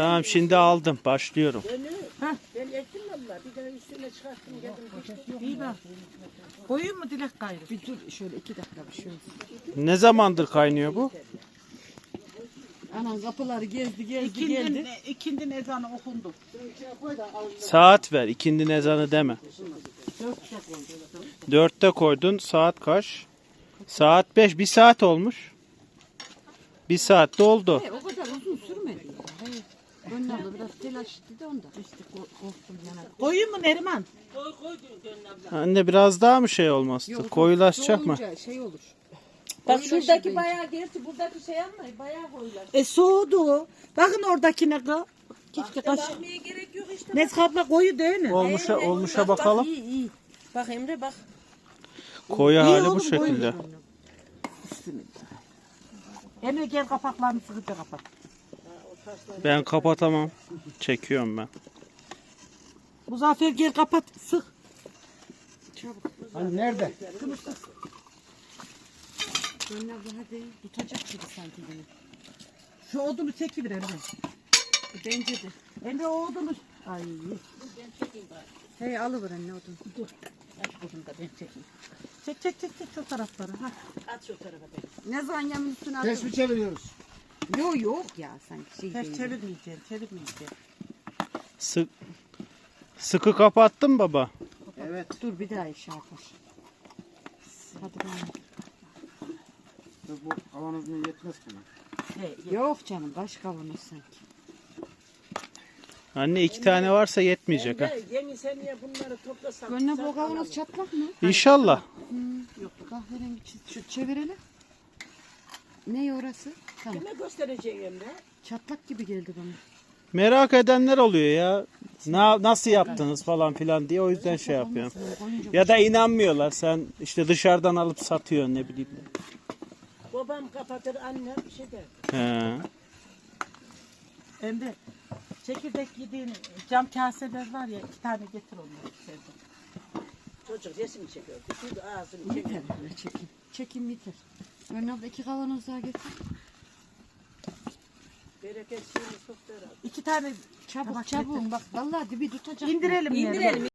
Tamam şimdi aldım. Başlıyorum. Hah. Ben ektim valla. Bir tane üstüne çıkarttım geldim. İyi bak. Koyayım mı Dilek gayrı? Bir dur şöyle iki dakika bir şöyle. Ne zamandır kaynıyor bu? Anan kapıları gezdi gezdi İkindin, geldi. ikindin ezanı okundu. Saat ver. İkindi ezanı deme. Dörtte koydun. Saat kaç? Saat beş. Bir saat olmuş. Bir saat doldu. He, o kadar uzun sürmedi. Gönül abla biraz telaşlı da onda. Ko- korktum yana. Koyayım mı Neriman? Anne biraz daha mı şey olmazdı? Koyulaşacak mı? Soğuyunca Şey olur. Bak şuradaki bence. bayağı gerçi buradaki şey almayın. Bayağı koyular. E soğudu. Bakın oradakine kız. Keşke kaş. Bakmaya gerek yok işte. Abla koyu değil mi? Olmuşa olmuşa bakalım. İyi iyi. Bak Emre bak. Koyu İyi hali bu şekilde. Emre gel kapaklarını sıkıca kapat. Ben kapatamam. Çekiyorum ben. Muzaffer gel kapat sık. Hani nerede? Gönül abla hadi tutacak gibi sanki beni. Şu odunu çekiver Emre. Bence de. Emre o odunu. Ay. Hey alıver anne odun. Dur. Aç odunu da ben çekeyim. Çek çek çek çek şu tarafları. Ha. At şu tarafa ben. Ne zaman yamın üstüne atın. mi çeviriyoruz? Yok yok ya sanki şey Ters değil. çevirmeyeceğim, çevirmeyeceğim. Sık sıkı kapattın baba. Evet. Dur bir daha iş yapar. Hadi bakalım. Dur, Bu kavanozun yetmez ki. Yok canım baş kavanoz sanki. Anne iki tane varsa yetmeyecek ha. Yeni seneye bunları toplasan. Gönül abla o kavanoz çatlak mı? İnşallah. Yok kahverengi çiz- şu çevirelim. Ne orası? Tamam. Kime göstereceksin Emre? Çatlak gibi geldi bana. Merak edenler oluyor ya. Na, nasıl yaptınız falan filan diye o yüzden şey yapıyorum. Ya da inanmıyorlar. Sen işte dışarıdan alıp satıyorsun ne bileyim. Babam kapatır annem bir şey der. He. Emre çekirdek yediğin cam kaseler var ya iki tane getir onları sevdim. Çocuk resim çekiyor. Şurada ağzını çekiyor. yeter çekim. Çekim yeter. Gönül abla iki kavanoz daha getir. Bereket suyunu soktu herhalde. İki tane Çabuk tabak çabuk. Bak vallahi dibi tutacak. İndirelim, İndirelim.